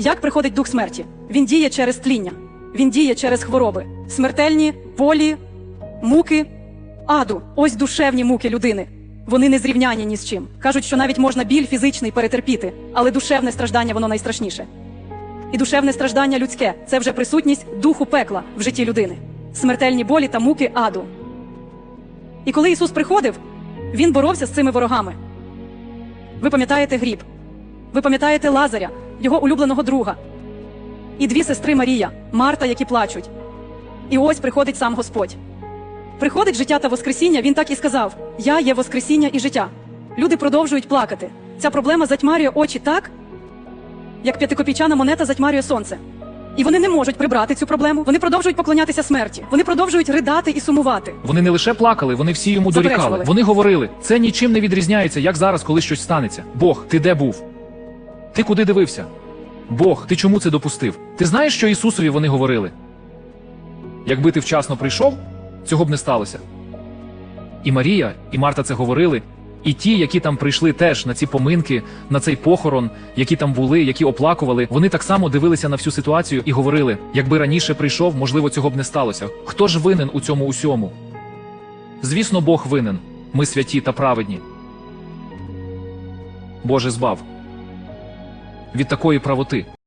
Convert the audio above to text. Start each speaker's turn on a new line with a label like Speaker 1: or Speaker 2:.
Speaker 1: Як приходить дух смерті? Він діє через тління, він діє через хвороби, смертельні, болі, муки, аду. Ось душевні муки людини. Вони не зрівняні ні з чим. Кажуть, що навіть можна біль фізичний перетерпіти, але душевне страждання воно найстрашніше. І душевне страждання людське це вже присутність духу пекла в житті людини, смертельні болі та муки аду. І коли Ісус приходив, Він боровся з цими ворогами. Ви пам'ятаєте гріб, ви пам'ятаєте Лазаря, його улюбленого друга, і дві сестри Марія, Марта, які плачуть. І ось приходить сам Господь. Приходить життя та Воскресіння, він так і сказав: Я є Воскресіння і життя. Люди продовжують плакати. Ця проблема затьмарює очі так, як п'ятикопійчана монета затьмарює сонце. І вони не можуть прибрати цю проблему. Вони продовжують поклонятися смерті. Вони продовжують ридати і сумувати.
Speaker 2: Вони не лише плакали, вони всі йому дорікали. Вони говорили: це нічим не відрізняється, як зараз, коли щось станеться. Бог, ти де був? Ти куди дивився? Бог, ти чому це допустив? Ти знаєш, що Ісусові вони говорили? Якби ти вчасно прийшов, цього б не сталося. І Марія, і Марта це говорили, і ті, які там прийшли теж на ці поминки, на цей похорон, які там були, які оплакували, вони так само дивилися на всю ситуацію і говорили: якби раніше прийшов, можливо, цього б не сталося. Хто ж винен у цьому усьому? Звісно, Бог винен. Ми святі та праведні. Боже збав від такої правоти.